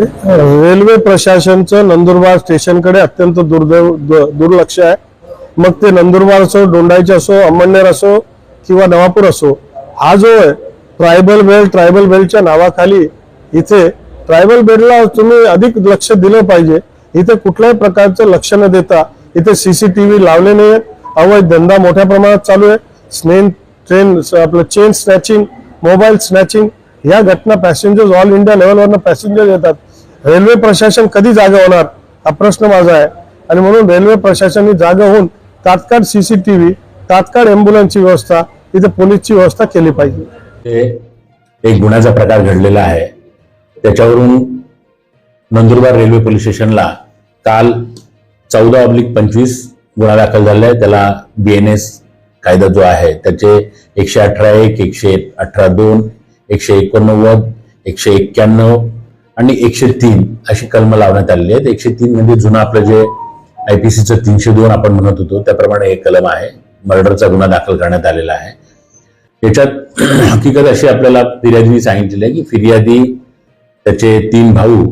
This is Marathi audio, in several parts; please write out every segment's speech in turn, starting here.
रेल्वे प्रशासनचं नंदुरबार स्टेशनकडे अत्यंत दुर्दैव दुर्लक्ष आहे. मग ते नंदुरबार असो डोंडाईचे असो अंमळनेर असो किंवा नवापूर असो हा जो आहे ट्रायबल बेल्ट ट्रायबल बेल्टच्या नावाखाली इथे ट्रायबल बेल्टला तुम्ही अधिक लक्ष दिलं पाहिजे. इथे कुठल्याही प्रकारचं लक्ष न देता इथे सीसीटीव्ही लावले नाही अवैध धंदा मोठ्या प्रमाणात चालू आहे. स्नेन ट्रेन आपलं चेन स्नॅचिंग मोबाईल स्नॅचिंग या घटना पॅसेंजर्स ऑल इंडिया लेवलवरनं पॅसेंजर येतात. रेल्वे प्रशासन कधी जागा होणार? हा प्रश्न माझा आहे. आणि म्हणून रेल्वे प्रशासनने जागा होऊन तात्काळ सीसीटीव्ही तात्काळ अँब्युलन्सची व्यवस्था इथे पोलीसची व्यवस्था केली पाहिजे. एक गुन्ह्याचा प्रकार घडलेला आहे. त्याच्यावरून नंदुरबार रेल्वे पोलीस स्टेशनला काल चौदा ऑब्लिक पंचवीस गुन्हा दाखल झाला आहे त्याला बी एन एस कायदा जो आहे त्याचे एकशे अठरा एक एकशे अठरा दोन एकशे एकोणनव्वद एकशे एक्क्याण्णव आणि एकशे तीन अशी कलम लावण्यात आलेली आहेत. एकशे तीन म्हणजे जुनं आपलं जे आयपीसीचं तीनशे दोन आपण म्हणत होतो त्याप्रमाणे एक कलम आहे. मर्डरचा गुन्हा दाखल करण्यात आलेला आहे. याच्यात हकीकत अशी आपल्याला फिर्यादीने सांगितलेली आहे की फिर्यादी त्याचे तीन भाऊ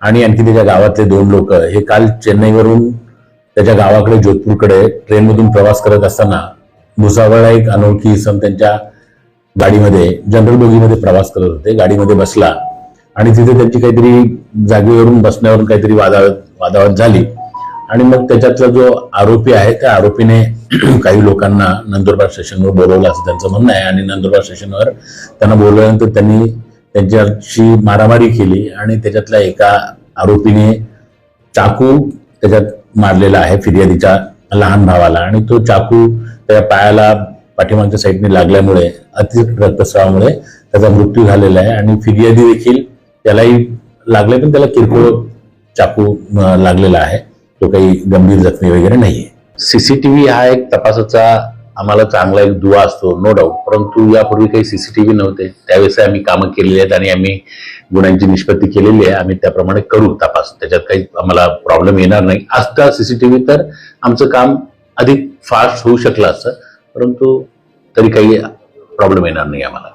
आणि आणखी त्याच्या गावातले दोन लोक हे काल चेन्नईवरून त्याच्या गावाकडे जोधपूरकडे ट्रेनमधून प्रवास करत असताना भुसावळला एक अनोळखी इसम त्यांच्या गाडीमध्ये जनरल बोगीमध्ये प्रवास करत होते. गाडीमध्ये बसला. आणि तिथे त्यांची काहीतरी जागेवरून बसण्यावरून काहीतरी वादावत वादावत झाली. आणि मग त्याच्यातला जो आरोपी आहे त्या आरोपीने काही लोकांना नंदुरबार स्टेशनवर बोलवलं असं त्यांचं म्हणणं आहे. आणि नंदुरबार स्टेशनवर त्यांना बोलवल्यानंतर त्यांनी त्यांच्याशी मारामारी केली आणि त्याच्यातल्या एका आरोपीने चाकू त्याच्यात मारलेला आहे फिर्यादीच्या लहान भावाला. आणि तो चाकू त्या पायाला पाठीमागच्या साईडने लागल्यामुळे अति रक्तस्रावामुळे त्याचा मृत्यू झालेला आहे. आणि फिर्यादी देखील त्यालाही लागले पण त्याला किरकोळ चाकू लागलेला आहे. तो काही गंभीर जखमी वगैरे नाहीये. सीसीटीव्ही हा एक तपासाचा आम्हाला चांगला एक दुवा असतो नो डाऊट परंतु यापूर्वी काही सीसीटीव्ही नव्हते. त्यावेळेस आम्ही कामं केलेली आहेत आणि आम्ही गुन्ह्यांची निष्पत्ती केलेली आहे. आम्ही त्याप्रमाणे करू तपास. त्याच्यात काही आम्हाला प्रॉब्लेम येणार नाही. असता सीसीटीव्ही तर आमचं काम अधिक फास्ट होऊ शकलं असतं परंतु तरी काही प्रॉब्लेम येणार नाही आम्हाला.